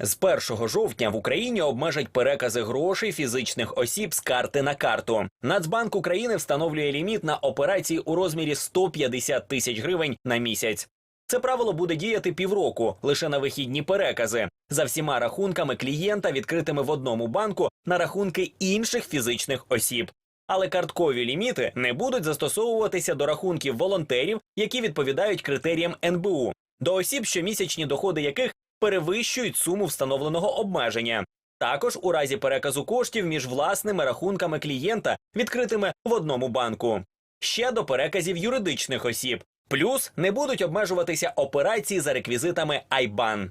З 1 жовтня в Україні обмежать перекази грошей фізичних осіб з карти на карту. Нацбанк України встановлює ліміт на операції у розмірі 150 тисяч гривень на місяць. Це правило буде діяти півроку лише на вихідні перекази за всіма рахунками клієнта, відкритими в одному банку на рахунки інших фізичних осіб. Але карткові ліміти не будуть застосовуватися до рахунків волонтерів, які відповідають критеріям НБУ, до осіб, щомісячні доходи яких перевищують суму встановленого обмеження. Також у разі переказу коштів між власними рахунками клієнта, відкритими в одному банку. Ще до переказів юридичних осіб. Плюс не будуть обмежуватися операції за реквізитами IBAN.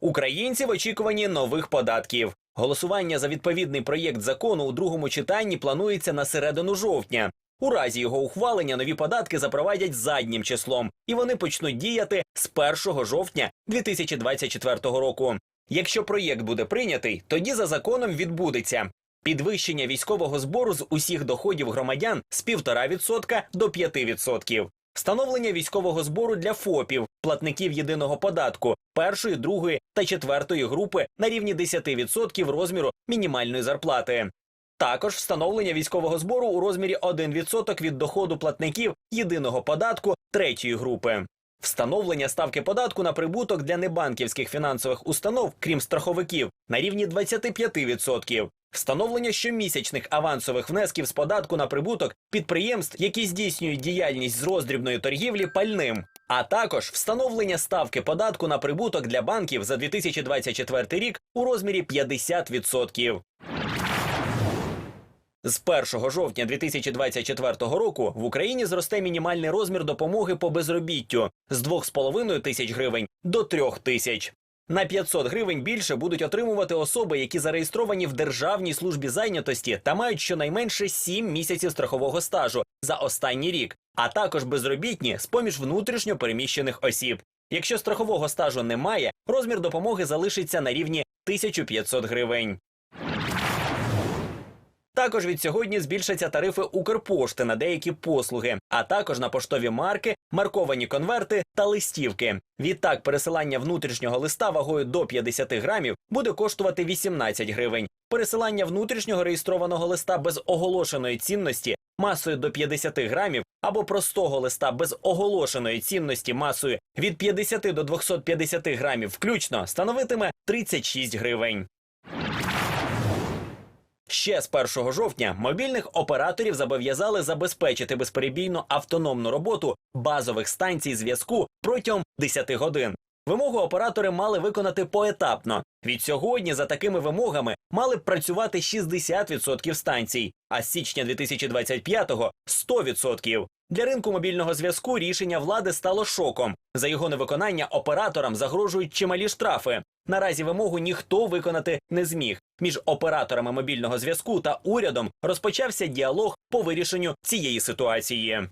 Українці в очікуванні нових податків. Голосування за відповідний проєкт закону у другому читанні планується на середину жовтня. У разі його ухвалення нові податки запровадять заднім числом, і вони почнуть діяти з 1 жовтня 2024 року. Якщо проєкт буде прийнятий, тоді за законом відбудеться підвищення військового збору з усіх доходів громадян з 1,5% до 5%. Встановлення військового збору для ФОПів, платників єдиного податку першої, другої та четвертої групи на рівні 10% розміру мінімальної зарплати. Також встановлення військового збору у розмірі 1% від доходу платників єдиного податку третьої групи. Встановлення ставки податку на прибуток для небанківських фінансових установ, крім страховиків, на рівні 25%. Встановлення щомісячних авансових внесків з податку на прибуток підприємств, які здійснюють діяльність з роздрібної торгівлі пальним, а також встановлення ставки податку на прибуток для банків за 2024 рік у розмірі 50%. З 1 жовтня 2024 року в Україні зросте мінімальний розмір допомоги по безробіттю з 2,5 тисяч гривень до 3 тисяч. На 500 гривень більше будуть отримувати особи, які зареєстровані в Державній службі зайнятості та мають щонайменше 7 місяців страхового стажу за останній рік, а також безробітні з поміж внутрішньо переміщених осіб. Якщо страхового стажу немає, розмір допомоги залишиться на рівні 1500 гривень. Також від сьогодні збільшаться тарифи Укрпошти на деякі послуги, а також на поштові марки, марковані конверти та листівки. Відтак, пересилання внутрішнього листа вагою до 50 грамів буде коштувати 18 гривень. Пересилання внутрішнього реєстрованого листа без оголошеної цінності масою до 50 грамів або простого листа без оголошеної цінності масою від 50 до 250 грамів включно становитиме 36 гривень. Ще з 1 жовтня мобільних операторів зобов'язали забезпечити безперебійну автономну роботу базових станцій зв'язку протягом 10 годин. Вимогу оператори мали виконати поетапно. Від сьогодні за такими вимогами мали б працювати 60% станцій, а з січня 2025-го – 100%. Для ринку мобільного зв'язку рішення влади стало шоком. За його невиконання операторам загрожують чималі штрафи. Наразі вимогу ніхто виконати не зміг. Між операторами мобільного зв'язку та урядом розпочався діалог по вирішенню цієї ситуації.